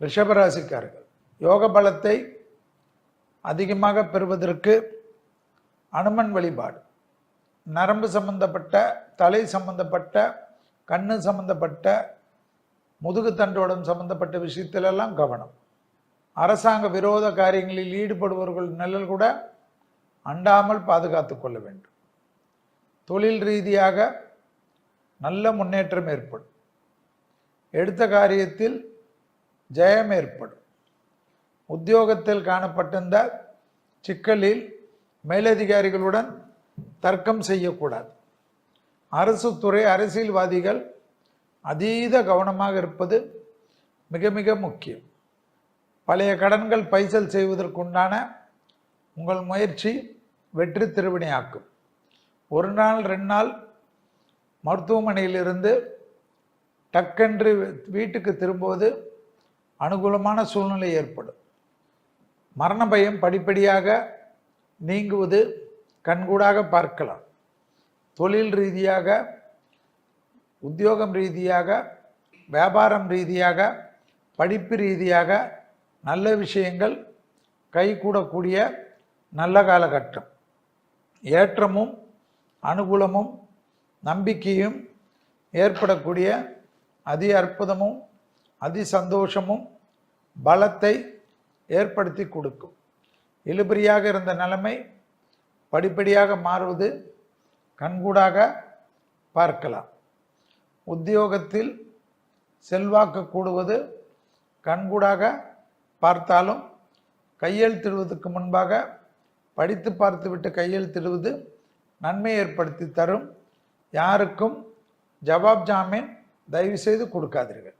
ரிஷபராசிக்காரர்கள். யோக பலத்தை அதிகமாக பெறுவதற்கு அனுமன் வழிபாடு. நரம்பு சம்பந்தப்பட்ட தலை சம்பந்தப்பட்ட கண்ணு சம்பந்தப்பட்ட முதுகு தண்டோடம் சம்பந்தப்பட்ட விஷயத்திலெல்லாம் கவனம். அரசாங்க விரோத காரியங்களில் ஈடுபடுபவர்கள் நிழல் கூட அண்டாமல் பாதுகாத்து கொள்ள வேண்டும். தொழில் ரீதியாக நல்ல முன்னேற்றம் ஏற்படும். எடுத்த காரியத்தில் ஜெயம் ஏற்படும். உத்தியோகத்தில் காணப்பட்டிருந்த சிக்கலில் மேலதிகாரிகளுடன் தர்க்கம் செய்யக்கூடாது. அரசு துறை அரசியல்வாதிகள் அதீத கவனமாக இருப்பது மிக மிக முக்கியம். பழைய கடன்கள் பைசல் செய்வதற்குண்டான உங்கள் முயற்சி வெற்றி திருவினையாக்கும் ஒரு நாள் ரெண்டு நாள் மருத்துவமனையிலிருந்து டக்கென்று வீட்டுக்கு திரும்புவது அனுகூலமான சூழ்நிலை ஏற்படும். மரண பயம் படிப்படியாக நீங்குவது கண்கூடாக பார்க்கலாம். தொழில் ரீதியாக உத்தியோகம் ரீதியாக வியாபாரம் ரீதியாக படிப்பு ரீதியாக நல்ல விஷயங்கள் கைகூடக்கூடிய நல்ல காலகட்டம். ஏற்றமும் அனுகூலமும் நம்பிக்கையும் ஏற்படக்கூடிய அதி அற்புதமும் அதி சந்தோஷமும் பலத்தை ஏற்படுத்தி கொடுக்கும். இழுபறியாக இருந்த நிலைமை படிப்படியாக மாறுவது கண்கூடாக பார்க்கலாம். உத்தியோகத்தில் செல்வாக்கு கூடுவது கண்கூடாக பார்த்தாலும் கையெழுத்திடுவதற்கு முன்பாக படித்து பார்த்துவிட்டு கையெழுத்திடுவது நன்மை ஏற்படுத்தி தரும். யாருக்கும் ஜவாப் ஜாமீன் தயவு செய்து கொடுக்காதீர்கள்.